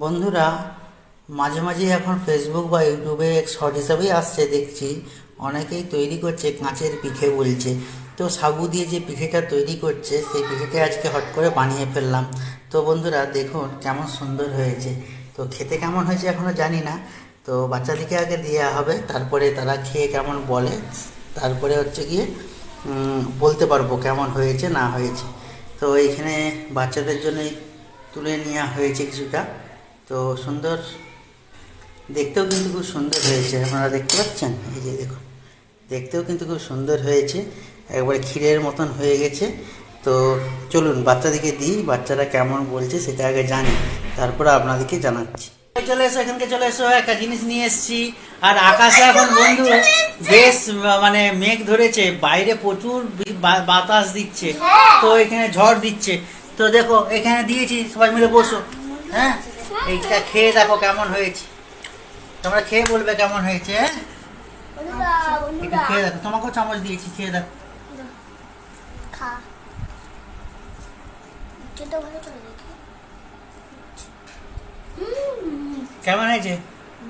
বন্ধুরা, মাঝে মাঝে এখন ফেসবুক বা ইউটিউবে শর্ট হিসাবেই আসছে, দেখছি। অনেকেই তৈরি করছে, কাঁচের পিঠে বলছে। তো সাবু দিয়ে যে পিঠেটা তৈরি করছে, সেই পিঠেটা আজকে হট করে বানিয়ে ফেললাম। তো বন্ধুরা, দেখুন কেমন সুন্দর হয়েছে। তো খেতে কেমন হয়েছে এখনও জানি না। তো বাচ্চাদেরকে আগে দেওয়া হবে, তারপরে তারা খেয়ে কেমন বলে, তারপরে হচ্ছে গিয়ে বলতে পারব কেমন হয়েছে, না হয়েছে। তো এইখানে বাচ্চাদের জন্যই তুলে নেওয়া হয়েছে কিছুটা। তো সুন্দর, দেখতেও কিন্তু খুব সুন্দর হয়েছে। আপনারা দেখতে পাচ্ছেন? এই যে দেখুন, দেখতেও কিন্তু খুব সুন্দর হয়েছে। একবারে ক্ষীরের মতন হয়ে গেছে। তো চলুন, বাচ্চাদেরকে দিই, বাচ্চারা কেমন বলছে সেটা আগে জানি। তারপরে আপনাদেরকে জানাচ্ছি। চলে এসো, এখানকে চলে এসো, একটা জিনিস নিয়ে এসেছি। আর আকাশে এখন বন্ধু বেশ মানে মেঘ ধরেছে, বাইরে প্রচুর বাতাস দিচ্ছে। তো এখানে ঝড় দিচ্ছে। তো দেখো, এখানে দিয়েছি, সবাই মিলে বসো। হ্যাঁ? এইটা খেয়ে দেখো কেমন হয়েছে। তোমরা খেয়ে বলবে কেমন হয়েছে হ্যাঁ? খেয়ে দেখো। তোমাকেও চামচ দিয়েছি খেয়ে দেখো। কেমন হয়েছে?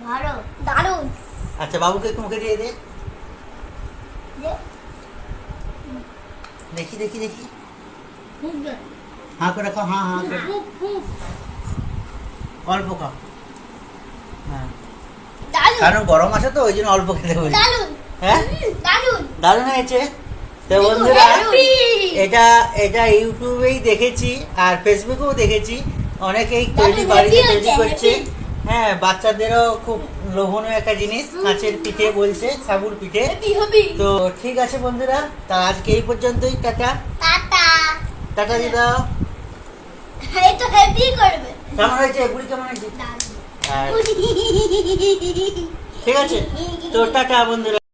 ভালো। দারুণ। আচ্ছা বাবুকে একটু মুখে দিয়ে দে। দেখি দেখি দেখি। মুখ দে। হাঁ করে খাও হাঁ হাঁ করে। মুখ, মুখ। অল্প খাও। হ্যাঁ। কারণ গরম আছে তো ওই জন্য অল্প খেতে বলি। হ্যাঁ? দারুণ। হয়েছে? তো বন্ধুরা এটা এটা ইউটিউবেই দেখেছি আর ফেসবুকেও দেখেছি। অনেকেই তৈরি বাড়িতে তৈরি করছে। হ্যাঁ বাচ্চাদেরও খুব লোভনীয় একটা জিনিস কাঁচের পিঠে বলছে সাবুর পিঠে। তো ঠিক আছে বন্ধুরা তা আজকে এই পর্যন্তই টাটা। টাটা। টাটা দিয়ে দাও এই তো হ্যাপি করবে। কেমন হয়েছে? এগুলি কেমন হয়েছে? আর ঠিক আছে। তো টাটা বন্ধুরা।